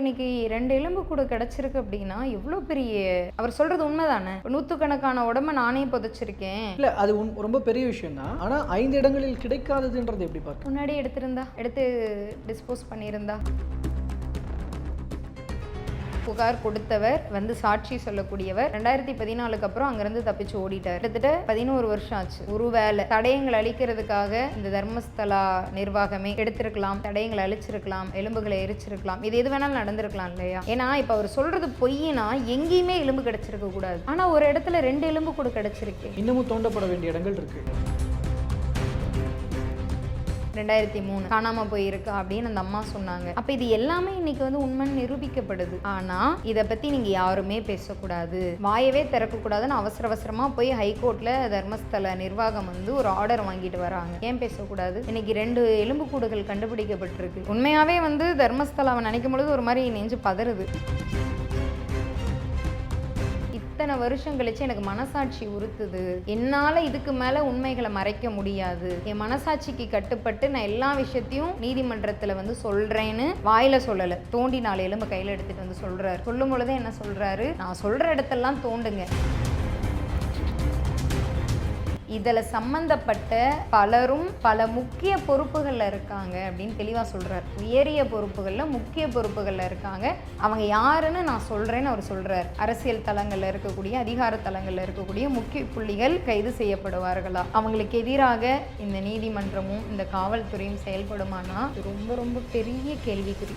இன்னைக்கு ரெண்டு எலும்பு கூட கிடைச்சிருக்கு அப்படின்னா எவ்வளோ பெரிய அவர் சொல்றது உண்மைதானே? நூற்றுக்கணக்கான உடம்ப நானே புதைச்சிருக்கேன். இல்லை அது ரொம்ப பெரிய விஷயம் தான் ஆனால் ஐந்து இடங்களில் கிடைக்காததுன்றது எப்படி பார்க்க? முன்னாடி எடுத்திருந்தா எடுத்து டிஸ்போஸ் பண்ணியிருந்தா? புகார் கொடுத்தவர் வந்து சாட்சி சொல்லக்கூடியவர். ரெண்டாயிரத்தி பதினாலுக்கு அப்புறம் அங்கிருந்து தப்பிச்சு ஓடிட்டார். கிட்டத்தட்ட பதினோரு வருஷம் ஆச்சு. ஒருவேளை தடயங்கள் அழிக்கிறதுக்காக இந்த தர்மஸ்தலா நிர்வாகமே எடுத்திருக்கலாம். தடயங்களை அழிச்சிருக்கலாம். எலும்புகளை எரிச்சிருக்கலாம். இது எது வேணாலும் நடந்திருக்கலாம் இல்லையா? ஏன்னா இப்ப அவர் சொல்றது பொய்னா எங்கேயுமே எலும்பு கிடைச்சிருக்க கூடாது. ஆனா ஒரு இடத்துல ரெண்டு எலும்பு கூட கிடைச்சிருக்கு. இன்னமும் தோண்டப்பட வேண்டிய இடங்கள் இருக்கு. ரெண்டாயிரத்தி மூணு. காணாம போயிருக்கா அப்படின்னு அந்த அம்மா சொன்னாங்க. அப்ப இது எல்லாமே இன்னைக்கு வந்து உண்மைன்னு நிரூபிக்கப்படுது. ஆனா இத பத்தி நீங்க யாருமே பேசக்கூடாது. வாயவே திறக்க கூடாதுன்னு அவசர அவசரமா போய் ஹைகோர்ட்ல தர்மஸ்தல நிர்வாகம் வந்து ஒரு ஆர்டர் வாங்கிட்டு வராங்க. ஏன் பேசக்கூடாது? இன்னைக்கு ரெண்டு எலும்புக்கூடுகள் கண்டுபிடிக்கப்பட்டிருக்கு. உண்மையாவே வந்து தர்மஸ்தலாவை நினைக்கும் பொழுது ஒரு மாதிரி நெஞ்சு பதறுது. இத்தனை வருஷம் கழிச்சு எனக்கு மனசாட்சி உறுத்துது. என்னால இதுக்கு மேல உண்மைகளை மறைக்க முடியாது. என் மனசாட்சிக்கு கட்டுப்பட்டு நான் எல்லா விஷயத்தையும் நீதிமன்றத்துல வந்து சொல்றேன்னு வாயில சொல்லல. தோண்டி நாலு எலும்பு கையில எடுத்துட்டு வந்து சொல்றாரு. சொல்லும் பொழுதே என்ன சொல்றாரு? நான் சொல்ற இடத்தெல்லாம் தோண்டுங்க. இதில் சம்பந்தப்பட்ட பலரும் பல முக்கிய பொறுப்புகளில் இருக்காங்க அப்படின்னு தெளிவாக சொல்கிறார் உயரிய பொறுப்புகளில் முக்கிய பொறுப்புகளில் இருக்காங்க. அவங்க யாருன்னு நான் சொல்கிறேன்னு அவர் சொல்கிறார் அரசியல் தளங்களில் இருக்கக்கூடிய அதிகார தளங்களில் இருக்கக்கூடிய முக்கிய புள்ளிகள் கைது செய்யப்படுவார்களா? அவங்களுக்கு எதிராக இந்த நீதிமன்றமும் இந்த காவல்துறையும் செயல்படுமானா? ரொம்ப ரொம்ப பெரிய கேள்விக்குறி.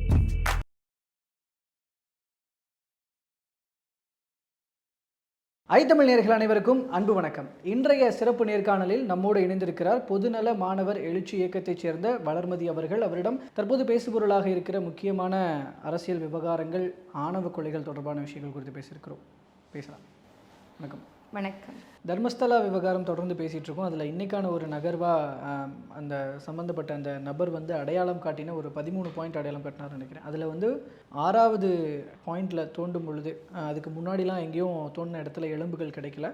ஐத்தமிழ் நேர்கள் அனைவருக்கும் அன்பு வணக்கம். இன்றைய சிறப்பு நேர்காணலில் நம்மோடு இணைந்திருக்கிறார் பொதுநல மாணவர் எழுச்சி இயக்கத்தைச் சேர்ந்த வளர்மதி அவர்கள். அவரிடம் தற்போது பேசுபொருளாக இருக்கிற முக்கியமான அரசியல் விவகாரங்கள் ஆணவ கொலைகள் தொடர்பான விஷயங்கள் குறித்து பேசியிருக்கிறோம். பேசலாம். வணக்கம். வணக்கம். தர்மஸ்தலா விவகாரம் தொடர்ந்து பேசிகிட்டு இருக்கோம். அதில் இன்றைக்கான ஒரு நகர்வாக அந்த சம்மந்தப்பட்ட அந்த நபர் வந்து அடையாளம் காட்டின ஒரு பதிமூணு பாயிண்ட் அடையாளம் காட்டினார்னு நினைக்கிறேன். அதில் வந்து ஆறாவது பாயிண்டில் தோண்டும் பொழுது அதுக்கு முன்னாடிலாம் எங்கேயும் தோண்டின இடத்துல எலும்புகள் கிடைக்கல.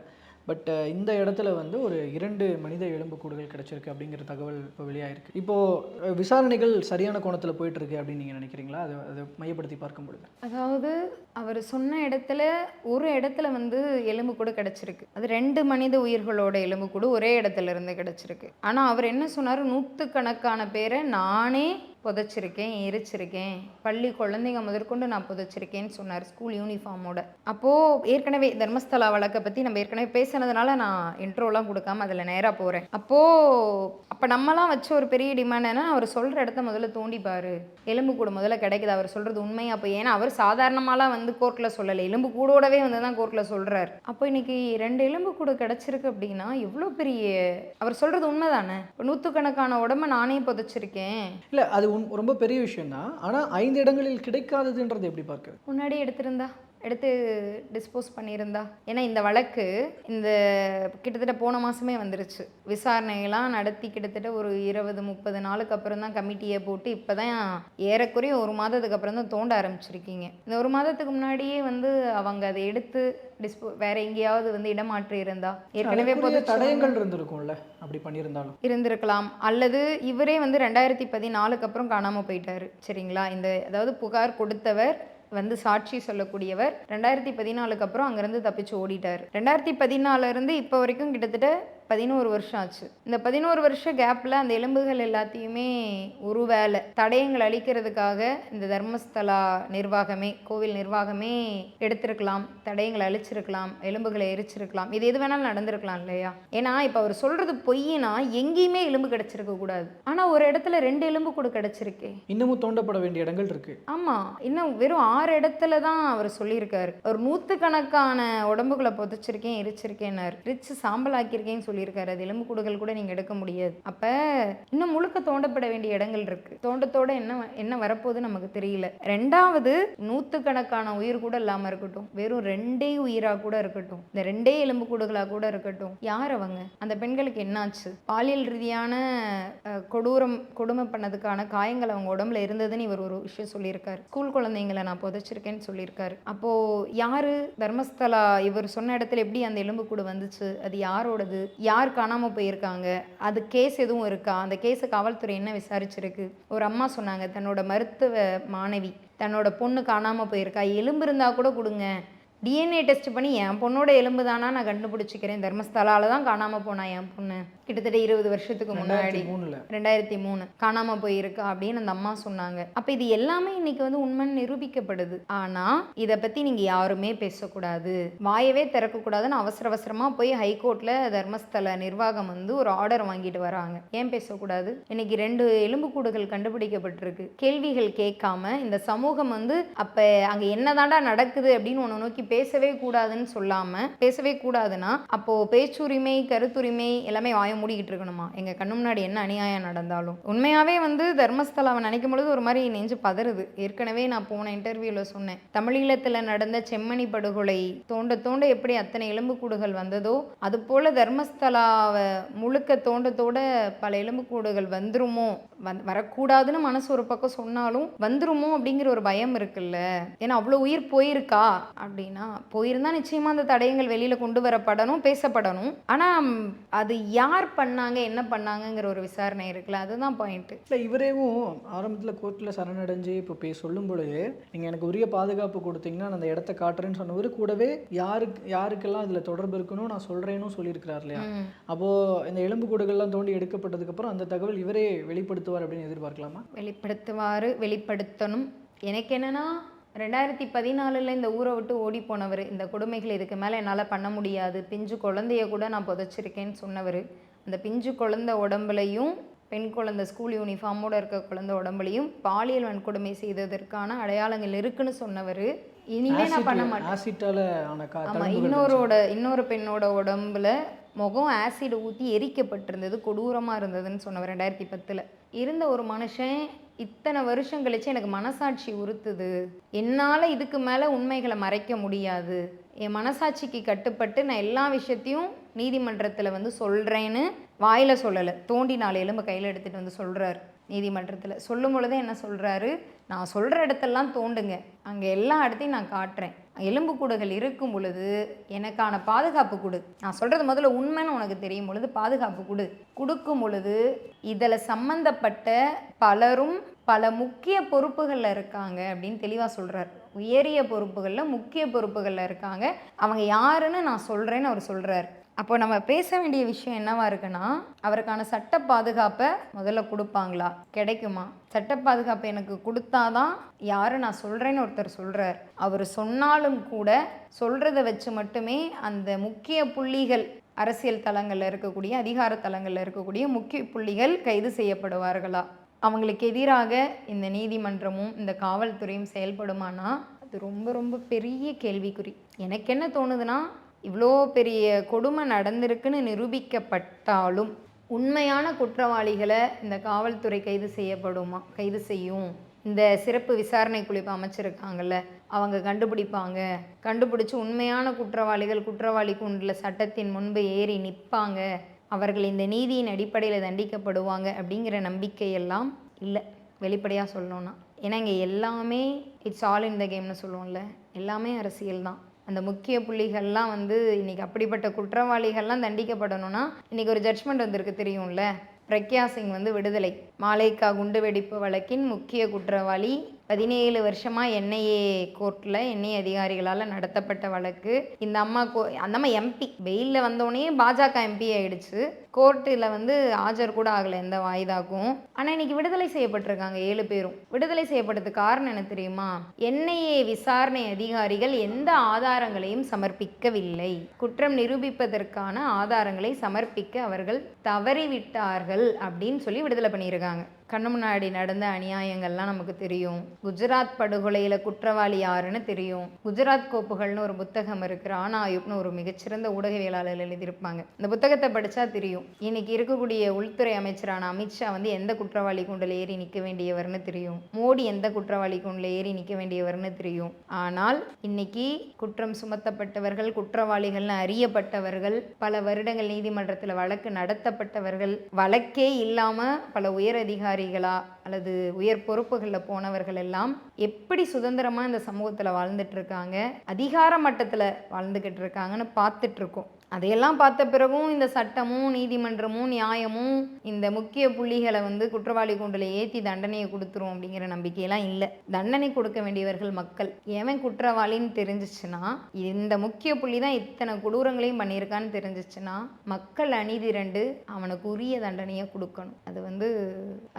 பட் uh, இந்த இடத்துல வந்து ஒரு இரண்டு மனித எலும்புக்கூடுகள் கிடைச்சிருக்கு அப்படிங்கிற தகவல் இப்போ வெளியாகிருக்கு இப்போது விசாரணைகள் சரியான கோணத்தில் போயிட்டுருக்கு அப்படின்னு நீங்கள் நினைக்கிறீங்களா? அதை அதை மையப்படுத்தி பார்க்கும் பொழுது. அதாவது அவர் சொன்ன இடத்துல ஒரு இடத்துல வந்து எலும்பு கூட கிடச்சிருக்கு. அது ரெண்டு மனித உயிர்களோட எலும்பு கூட ஒரே இடத்துல இருந்து கிடச்சிருக்கு. ஆனால் அவர் என்ன சொன்னார்? நூற்றுக்கணக்கான பேரை நானே புதைச்சிருக்கேன் எரிச்சிருக்கேன். பள்ளி குழந்தைங்க முதற்கொண்டு நான் புதைச்சிருக்கேன்னு சொன்னார் ஸ்கூல் யூனிஃபார்மோட அப்போது ஏற்கனவே தர்மஸ்தலா வழக்கை பற்றி நம்ம ஏற்கனவே பேசினதுனால நான் இன்ட்ரோலாம் கொடுக்காம அதில் நேராக போகிறேன் அப்போது அப்போ நம்மலாம் வச்ச ஒரு பெரிய டிமாண்ட் என்ன அவர் சொல்கிற இடத்த முதல்ல தோண்டிப்பார் எலும்பு கூட முதல்ல கிடைக்குது. அவர் சொல்கிறது உண்மை அப்போ ஏன்னா அவர் சாதாரணமாலாம் வந்து கோர்ட்டில் சொல்லலை. எலும்பு கூடோடவே வந்து தான் கோர்ட்டில் சொல்கிறார் அப்போ இன்னைக்கு ரெண்டு எலும்பு கூட கிடைச்சிருக்கு அப்படின்னா எவ்வளோ பெரிய அவர் சொல்கிறது உண்மைதானே? இப்போ நூற்றுக்கணக்கான உடம்ப நானே புதைச்சிருக்கேன். இல்லை அது ரொம்ப பெரிய விஷயம் தான் ஆனால் ஐந்து இடங்களில் கிடைக்காததுன்றது எப்படி பார்க்குறது? முன்னாடி எடுத்திருந்தா? எடுத்து டிஸ்போஸ் பண்ணியிருந்தா. ஏன்னா இந்த வழக்கு இந்த கிட்டத்தட்ட போன மாதமே வந்துருச்சு. விசாரணையெல்லாம் நடத்தி கிட்டத்தட்ட ஒரு இருபது முப்பது நாளுக்கு அப்புறம் தான் கமிட்டியை போட்டு இப்போ தான் ஏறக்குறைய ஒரு மாதத்துக்கு அப்புறம் தான் தோண்ட ஆரம்பிச்சிருக்கீங்க. இந்த ஒரு மாதத்துக்கு முன்னாடியே வந்து அவங்க அதை எடுத்து டிஸ்போ வேற எங்கேயாவது வந்து இடமாற்றி இருந்தா ஏற்கனவே புதைச்சவங்க- தடயங்கள் இருந்திருக்கும்ல அப்படி பண்ணியிருந்தாலும். இருந்திருக்கலாம். அல்லது இவரே வந்து ரெண்டாயிரத்தி பதினாலுக்கு அப்புறம் காணாம போயிட்டாரு. சரிங்களா? இந்த அதாவது புகார் கொடுத்தவர் வந்து சாட்சி சொல்லக்கூடியவர். ரெண்டாயிரத்தி பதினாலுக்கு அப்புறம் அங்கேருந்து தப்பிச்சு ஓடிட்டார். ரெண்டாயிரத்தி பதினாலுலேருந்து இப்போ வரைக்கும் கிட்டத்தட்ட பதினோரு வருஷம் ஆச்சு. இந்த பதினோரு வருஷ கேப்பில் அந்த எலும்புகள் எல்லாத்தையுமே ஒருவேளை தடயங்கள் அழிக்கிறதுக்காக இந்த தர்மஸ்தலா நிர்வாகமே கோவில் நிர்வாகமே எடுத்திருக்கலாம் தடயங்களை அழிச்சிருக்கலாம் எலும்புகளை எரிச்சிருக்கலாம். இது எது வேணாலும் நடந்திருக்கலாம் இல்லையா? ஏன்னா இப்போ அவர் சொல்றது பொய்னா எங்கேயுமே எலும்பு கிடைச்சிருக்க கூடாது. ஆனால் ஒரு இடத்துல ரெண்டு எலும்பு கூட கிடைச்சிருக்கே. இன்னமும் தோண்டப்பட வேண்டிய இடங்கள் இருக்கு. ஆமாம் இன்னும் வெறும் ஆறு இடத்துல தான் அவர் சொல்லியிருக்காரு. ஒரு நூற்றுக்கணக்கான உடம்புகளை புதைச்சிருக்கேன் எரிச்சிருக்கேன்னாரு. ரிச்சு சாம்பல் ஆக்கியிருக்கேன்னு சொல்லி சொல்லியிருக்காரு. அது எலும்புக்கூடுகள் கூட நீங்கள் எடுக்க முடியாது. அப்போ இன்னும் முழுக்க தோண்டப்பட வேண்டிய இடங்கள் இருக்கு. தோண்டத்தோட என்ன என்ன வரப்போகுது நமக்கு தெரியல. ரெண்டாவது நூற்றுக்கணக்கான உயிர் கூட இல்லாமல் இருக்கட்டும். வெறும் ரெண்டே உயிராக கூட இருக்கட்டும். இந்த ரெண்டே எலும்புக்கூடுகளாக கூட இருக்கட்டும். யார் அவங்க? அந்த பெண்களுக்கு என்னாச்சு? பாலியல் ரீதியான கொடூரம் கொடுமை பண்ணதுக்கான காயங்கள் அவங்க உடம்புல இருந்ததுன்னு இவர் ஒரு விஷயம் சொல்லியிருக்காரு. ஸ்கூல் குழந்தைங்களை நான் புதைச்சிருக்கேன்னு சொல்லியிருக்காரு. அப்போ யாரு? தர்மஸ்தலா இவர் சொன்ன இடத்துல எப்படி அந்த எலும்புக்கூடு வந்துச்சு? அது யாரோடது? யார் காணாமல் போயிருக்காங்க? அது கேஸ் எதுவும் இருக்கா? அந்த கேஸை காவல்துறை என்ன விசாரிச்சிருக்கு? ஒரு அம்மா சொன்னாங்க தன்னோட மருத்துவ மாணவி தன்னோட பொண்ணு காணாமல் போயிருக்கா? எலும்பு இருந்தால் கூட கொடுங்க. டிஎன்ஏ டெஸ்ட் பண்ணி என் பொண்ணோட எலும்பு தானா நான் கண்டுபிடிச்சிக்கிறேன். தர்மஸ்தலால தான் காணாம போனா என் பொண்ணு. கிட்டத்தட்ட இருபது வருஷத்துக்கு முன்னாடி. ரெண்டாயிரத்தி மூணு. காணாம போயிருக்கா அப்படின்னு அந்த அம்மா சொன்னாங்க. அப்ப இது எல்லாமே இன்னைக்கு வந்து உண்மைன்னு நிரூபிக்கப்படுது. ஆனா இத பத்தி நீங்க யாருமே பேசக்கூடாது. வாயவே திறக்கக்கூடாதுன்னு அவசர அவசரமா போய் ஹைகோர்ட்ல தர்மஸ்தல நிர்வாகம் வந்து ஒரு ஆர்டர் வாங்கிட்டு வராங்க. ஏன் பேசக்கூடாது? இன்னைக்கு ரெண்டு எலும்புக்கூடுகள் கண்டுபிடிக்கப்பட்டிருக்கு. கேள்விகள் கேட்காம இந்த சமூகம் வந்து அப்ப அங்க என்னதாண்டா நடக்குது அப்படின்னு உன்னை நோக்கி பேசவே கூடாதுன்னு சொல்லாம பேசவே கூடாதுன்னா அப்போ பேச்சுரிமை கருத்துரிமை எல்லாமே வாய மூடிக்கிட்டு இருக்கணுமா? எங்க கண்ணு முன்னாடி என்ன அநியாயம் நடந்தாலும். உண்மையாவே வந்து தர்மஸ்தலாவை நினைக்கும் பொழுது ஒரு மாதிரி நெஞ்சு பதறுது. ஏற்கனவே நான் போன இன்டர்வியூல சொன்னேன். தமிழீழத்துல நடந்த செம்மணி படுகொலை தோண்ட தோண்ட எப்படி அத்தனை எலும்புக்கூடுகள் வந்ததோ அது போல தர்மஸ்தலாவை முழுக்க தோண்டத்தோட பல எலும்புக்கூடுகள் வந்துருமோ? வந் வரக்கூடாதுன்னு மனசு ஒரு பக்கம் சொன்னாலும் வந்துருமோ அப்படிங்கிற ஒரு பயம் இருக்குல்ல? ஏன்னா அவ்வளோ உயிர் போயிருக்கா? அப்படின்னு போயிருந்தா நிச்சயமா அந்த தடயங்கள் வெளியில கொண்டு வரப்படணும் பேசப்படணும். ஆனா ம், அது யார் பண்ணாங்க என்ன பண்ணாங்கங்கிற ஒரு விசாரணை இருக்குல்ல அதுதான் பாயிண்ட் இல்லை இவரேவும் ஆரம்பத்தில் கோர்ட்டில் சரணடைஞ்சு இப்போ பே சொல்லும் பொழுது நீங்கள் எனக்கு உரிய பாதுகாப்பு கொடுத்தீங்கன்னா நான் அந்த இடத்த காட்டுறேன்னு சொன்னவர் கூடவே யாருக்கு யாருக்கெல்லாம் இதில் தொடர்பு இருக்கணும் நான் சொல்கிறேன்னு சொல்லியிருக்கிறார் இல்லையா? அப்போது இந்த எலும்புக்கூடுகள்லாம் தோண்டி எடுக்கப்பட்டதுக்கப்புறம் அந்த தகவல் இவரே வெளிப்படுத்துவார் அப்படின்னு எதிர்பார்க்கலாமா? வெளிப்படுத்துவார் வெளிப்படுத்தணும். எனக்கு என்னன்னா ரெண்டாயிரத்தி பதினாலில் இந்த ஊரை விட்டு ஓடி போனவர். இந்த கொடுமைகள் இதுக்கு மேலே என்னால் பண்ண முடியாது. பிஞ்சு குழந்தைய கூட நான் புதைச்சிருக்கேன்னு சொன்னவர். அந்த பிஞ்சு குழந்தை உடம்புலையும் பெண் குழந்தை ஸ்கூல் யூனிஃபார்மோட இருக்க குழந்தை உடம்புலையும் பாலியல் வன்கொடுமை செய்ததற்கான அடையாளங்கள் இருக்குன்னு சொன்னவர். இனிமே நான் பண்ண மாட்டேன். ஆசிட்டால ஆன கா ஆமா தழும்புகள் இன்னொரோட இன்னொரு பெண்ணோட உடம்புல முகம் ஆசிட் ஊற்றி எரிக்கப்பட்டிருந்தது கொடூரமா இருந்ததுன்னு சொன்னவர் ரெண்டாயிரத்தி பத்துல. இருந்த ஒரு மனுஷன் இத்தனை வருஷம் கழிச்சு எனக்கு மனசாட்சி உறுத்துது. என்னால் இதுக்கு மேலே உண்மைகளை மறைக்க முடியாது. என் மனசாட்சிக்கு கட்டுப்பட்டு நான் எல்லா விஷயத்தையும் நீதிமன்றத்தில் வந்து சொல்கிறேன்னு வாயில் சொல்லலை. தோண்டி நாலு எலும்பு கையில் எடுத்துகிட்டு வந்து சொல்கிறாரு நீதிமன்றத்தில். சொல்லும் பொழுதே என்ன சொல்கிறாரு நான் சொல்கிற இடத்தெல்லாம் தோண்டுங்க. அங்கே எல்லா இடத்தையும் நான் காட்டுறேன். எலும்புக்கூடுகள் இருக்கும் பொழுது எனக்கான பாதுகாப்பு கொடு. நான் சொல்றது முதல்ல உண்மைன்னு உனக்கு தெரியும் பொழுது பாதுகாப்பு கொடு. கொடுக்கும் பொழுது இதில் சம்மந்தப்பட்ட பலரும் பல முக்கிய பொறுப்புகளில் இருக்காங்க அப்படின்னு தெளிவாக சொல்கிறார் உயரிய பொறுப்புகளில் முக்கிய பொறுப்புகளில் இருக்காங்க. அவங்க யாருன்னு நான் சொல்கிறேன்னு அவர் சொல்கிறார் அப்போ நம்ம பேச வேண்டிய விஷயம் என்னவா இருக்குன்னா அவருக்கான சட்ட பாதுகாப்பை முதல்ல கொடுப்பாங்களா? கிடைக்குமா? சட்ட பாதுகாப்பு எனக்கு கொடுத்தாதான் யாரு நான் சொல்கிறேன்னு ஒருத்தர் சொல்கிறார் அவர் சொன்னாலும் கூட சொல்கிறத வச்சு மட்டுமே அந்த முக்கிய புள்ளிகள் அரசியல் தளங்களில் இருக்கக்கூடிய அதிகார தளங்களில் இருக்கக்கூடிய முக்கிய புள்ளிகள் கைது செய்யப்படுவார்களா? அவங்களுக்கு எதிராக இந்த நீதிமன்றமும் இந்த காவல்துறையும் செயல்படுமானா அது ரொம்ப ரொம்ப பெரிய கேள்விக்குறி. எனக்கு என்ன தோணுதுன்னா இவ்வளோ பெரிய கொடுமை நடந்திருக்குன்னு நிரூபிக்கப்பட்டாலும் உண்மையான குற்றவாளிகளை இந்த காவல்துறை கைது செய்யப்படுமா கைது செய்யும்? இந்த சிறப்பு விசாரணை குழு அமைச்சிருக்காங்கல்ல அவங்க கண்டுபிடிப்பாங்க. கண்டுபிடிச்சு உண்மையான குற்றவாளிகள் குற்றவாளி குண்டில் சட்டத்தின் முன்பு ஏறி நிற்பாங்க அவர்கள் இந்த நீதியின் அடிப்படையில் தண்டிக்கப்படுவாங்க அப்படிங்கிற நம்பிக்கையெல்லாம் இல்லை. வெளிப்படையாக சொல்லணும்னா. ஏன்னா இங்கே எல்லாமே இட்ஸ் ஆல் இன் த கேம்னு சொல்லுவோம்ல. எல்லாமே அரசியல் தான். அந்த முக்கிய புள்ளிகள்லாம் வந்து இன்னைக்கு அப்படிப்பட்ட குற்றவாளிகள்லாம் தண்டிக்கப்படணும்னா இன்னைக்கு ஒரு ஜட்ஜ்மெண்ட் வந்திருக்கு தெரியும்ல. பிரக்யா சிங் வந்து விடுதலை. மாலைக்கா குண்டுவெடிப்பு வழக்கின் முக்கிய குற்றவாளி பதினேழு வருஷமாக என்ஐஏ கோர்ட்டில் என்ஐஏ அதிகாரிகளால் நடத்தப்பட்ட வழக்கு. இந்த அம்மா கோ அந்த அம்மா எம்பி வெயிலில் வந்தோடனே பாஜக எம்பி ஆயிடுச்சு. கோர்ட்டில் வந்து ஆஜர் கூட ஆகலை எந்த வாய்தாக்கும். ஆனால் இன்னைக்கு விடுதலை செய்யப்பட்டிருக்காங்க ஏழு பேரும். விடுதலை செய்யப்பட்டதுக்கு காரணம் என்ன தெரியுமா? என்ஐஏ விசாரணை அதிகாரிகள் எந்த ஆதாரங்களையும் சமர்ப்பிக்கவில்லை. குற்றம் நிரூபிப்பதற்கான ஆதாரங்களை சமர்ப்பிக்க அவர்கள் தவறிவிட்டார்கள் அப்படின்னு சொல்லி விடுதலை பண்ணியிருக்காங்க. கண்ணு முன்னாடி நடந்த அநியாயங்கள்லாம் நமக்கு தெரியும். குஜராத் படுகொலையில் குற்றவாளி யாருன்னு தெரியும். குஜராத் கோப்புகள்னு ஒரு புத்தகம் இருக்கு ராணா ஆயுப்னு ஒரு மிகச்சிறந்த ஊடகவியலாளர் எழுதியிருப்பாங்க. இந்த புத்தகத்தை படித்தா தெரியும். இன்னைக்கு இருக்கக்கூடிய உள்துறை அமைச்சரான அமித்ஷா வந்து எந்த குற்றவாளி கூண்டில் ஏறி நிற்க வேண்டியவர்னு தெரியும். மோடி எந்த குற்றவாளி கூண்டில் ஏறி நிற்க வேண்டியவர்னு தெரியும். ஆனால் இன்னைக்கு குற்றம் சுமத்தப்பட்டவர்கள் குற்றவாளிகள்னு அறியப்பட்டவர்கள் பல வருடங்கள் நீதிமன்றத்தில் வழக்கு நடத்தப்பட்டவர்கள் வழக்கே இல்லாமல் பல உயர் அதிகாரி அதிகாரிகளாக அல்லது உயர் பொறுப்புகளில் போனவர்கள் எல்லாம் எப்படி சுதந்திரமாக இந்த சமூகத்தில் வாழ்ந்துட்டு இருக்காங்க அதிகார மட்டத்தில் வாழ்ந்துக்கிட்டு இருக்காங்கன்னு பார்த்துட்ருக்கோம் அதையெல்லாம் பார்த்த பிறகும் இந்த சட்டமும் நீதிமன்றமும் நியாயமும் இந்த முக்கிய புள்ளிகளை வந்து குற்றவாளி கூண்டில் ஏற்றி தண்டனையை கொடுத்துரும் அப்படிங்கிற நம்பிக்கையெல்லாம் இல்லை. தண்டனை கொடுக்க வேண்டியவர்கள் மக்கள். ஏன் குற்றவாளின்னு தெரிஞ்சிச்சுன்னா இந்த முக்கிய புள்ளி தான் இத்தனை கொடூரங்களையும் பண்ணியிருக்கான்னு தெரிஞ்சிச்சுன்னா மக்கள் அணிதிரண்டு அவனுக்கு உரிய தண்டனையை கொடுக்கணும். அது வந்து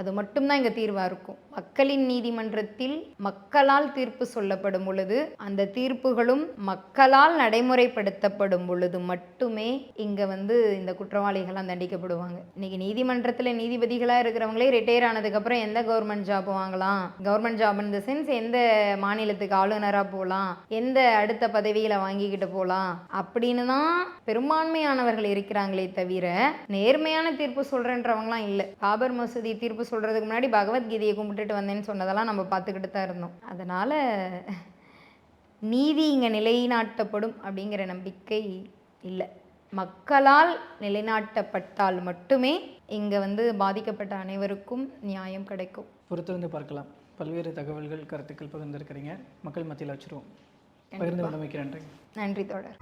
அது மட்டும்தான் இங்கே தீர்வாக இருக்கும். மக்களின் நீதிமன்றத்தில் மக்களால் தீர்ப்பு சொல்லப்படும் பொழுது அந்த தீர்ப்புகளும் மக்களால் நடைமுறைப்படுத்தப்படும் பொழுது மட்டும் மட்டுமே இங்கே வந்து இந்த குற்றவாளிகள்லாம் தண்டிக்கப்படுவாங்க. இன்னைக்கு நீதிமன்றத்தில் நீதிபதிகளாக இருக்கிறவங்களே ரிட்டையர் ஆனதுக்கப்புறம் எந்த கவர்மெண்ட் ஜாப் வாங்கலாம்? கவர்மெண்ட் ஜாப் இந்த சென்ஸ் எந்த மாநிலத்துக்கு ஆளுநராக போகலாம் எந்த அடுத்த பதவியில் வாங்கிக்கிட்டு போகலாம் அப்படின்னு தான் பெரும்பான்மையானவர்கள் இருக்கிறாங்களே தவிர நேர்மையான தீர்ப்பு சொல்கிறேன்றவங்களாம் இல்லை. பாபர் மசூதி தீர்ப்பு சொல்கிறதுக்கு முன்னாடி பகவத்கீதையை கும்பிட்டுட்டு வந்தேன்னு சொன்னதெல்லாம் நம்ம பார்த்துக்கிட்டு தான் இருந்தோம். அதனால் நீதி இங்கே நிலைநாட்டப்படும் அப்படிங்கிற நம்பிக்கை இல்லை. மக்களால் நிலைநாட்டப்பட்டால் மட்டுமே இங்கே வந்து பாதிக்கப்பட்ட அனைவருக்கும் நியாயம் கிடைக்கும். பொறுத்திருந்து பார்க்கலாம். பல்வேறு தகவல்கள் கருத்துக்கள் பகிர்ந்திருக்கிறீங்க. மக்கள் மத்தியில் வச்சுருவோம். பகிர்ந்து நன்றி. நன்றி தொடர்